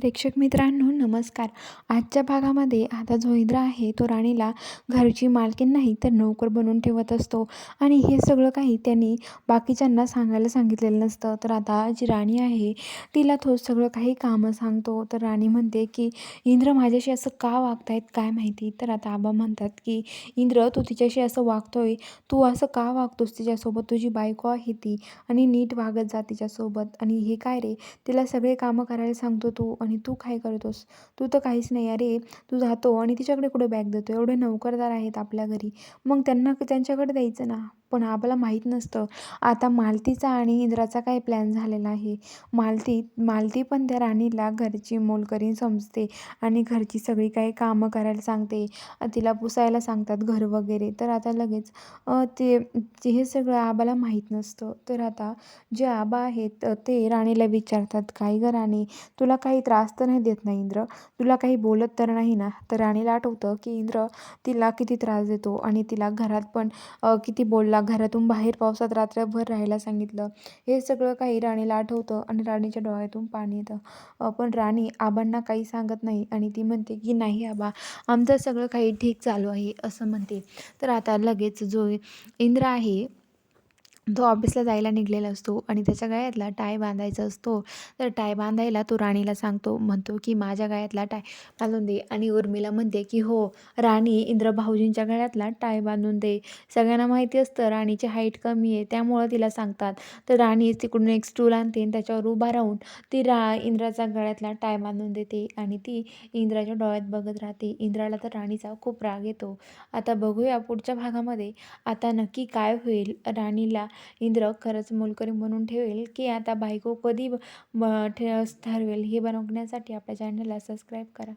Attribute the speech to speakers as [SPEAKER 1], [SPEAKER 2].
[SPEAKER 1] प्रेक्षक मित्रांनो नमस्कार. आजच्या भागामध्ये आता जो इंद्र आहे तो राणीला घरची मालकीन नाही तर नोकर बनवून ठेवत असतो. आणि हे सगळं काही त्यांनी बाकीच्यांना सांगायला सांगितलेलं नसतं. तर आता जी राणी आहे तिला तो सगळं काही कामं सांगतो. तर राणी म्हणते की इंद्र माझ्याशी असं का वागतायत? काय माहिती? तर आता आबा म्हणतात की इंद्र तू तिच्याशी असं वागतोय. तू असं का वागतोस? तिच्यासोबत तुझी बायको आहे ती. आणि नीट वागत जा तिच्यासोबत. आणि हे काय रे? तिला सगळे कामं करायला सांगतो तू. आणि तू काय करतोस तू तर काहीच नाही. अरे तू जातो आणि तिच्याकडे कुठे बॅग देतो? एवढे नोकरदार आहेत आपल्या घरी. मग त्यांना त्यांच्याकडे द्यायचं ना? पण आम्हाला माहीत नसतं. आता मालतीचा आणि इंद्राचा काय प्लॅन झालेला आहे? मालती मालती पण त्या राणीला घरची मोलकरीण समजते आणि घरची सगळी काही कामं करायला सांगते. तिला पुसायला सांगतात घर वगैरे. तर आता लगेच ते ते हे सगळं आबाला माहीत नसतं. तर आता जे आबा आहेत ते राणीला विचारतात काय ग राणी तुला काही त्रास तर नाही देत ना इंद्र? तुला काही बोलत तर नाही ना? तर राणीला आठवतं की इंद्र तिला किती त्रास देतो आणि तिला घरात पण किती बोलला घरातून बाहेर पावसात रात्रभर राहायला सांगितलं. हे सगळं काही राणीला आठवतं आणि राणीच्या डोळ्यातून पाणी येतं. पण राणी आबांना काही सांगत नाही आणि ती म्हणते की नाही आबा आमचं सगळं काही ठीक चालू आहे असं म्हणते. तर आता लगेच जो इंद्र आहे तो ऑफिसला जायला निघलेला असतो आणि त्याच्या गळ्यातला टाय बांधायचा असतो. तर टाय बांधायला तो राणीला सांगतो म्हणतो की माझ्या गळ्यातला टाय बांधून दे. आणि उर्मिला म्हणते की हो राणी इंद्र भाऊजींच्या गळ्यातला टाय बांधून दे. सगळ्यांना माहिती असतं राणीची हाईट कमी आहे त्यामुळं तिला सांगतात. तर राणी तिकडून एक स्टूल आणते आणि त्याच्यावर उभा राहून ती रा इंद्राचा गळ्यातला टाय बांधून देते आणि ती इंद्राच्या डोळ्यात बघत राहते. इंद्राला तर राणीचा खूप राग येतो. आता बघूया पुढच्या भागामध्ये आता नक्की काय होईल राणीला. इंद्र खरंच मोलकरी म्हणून ठेवेल की आता बायको कधी ठरवेल हे बनवण्यासाठी आपल्या चॅनलला सबस्क्राईब करा.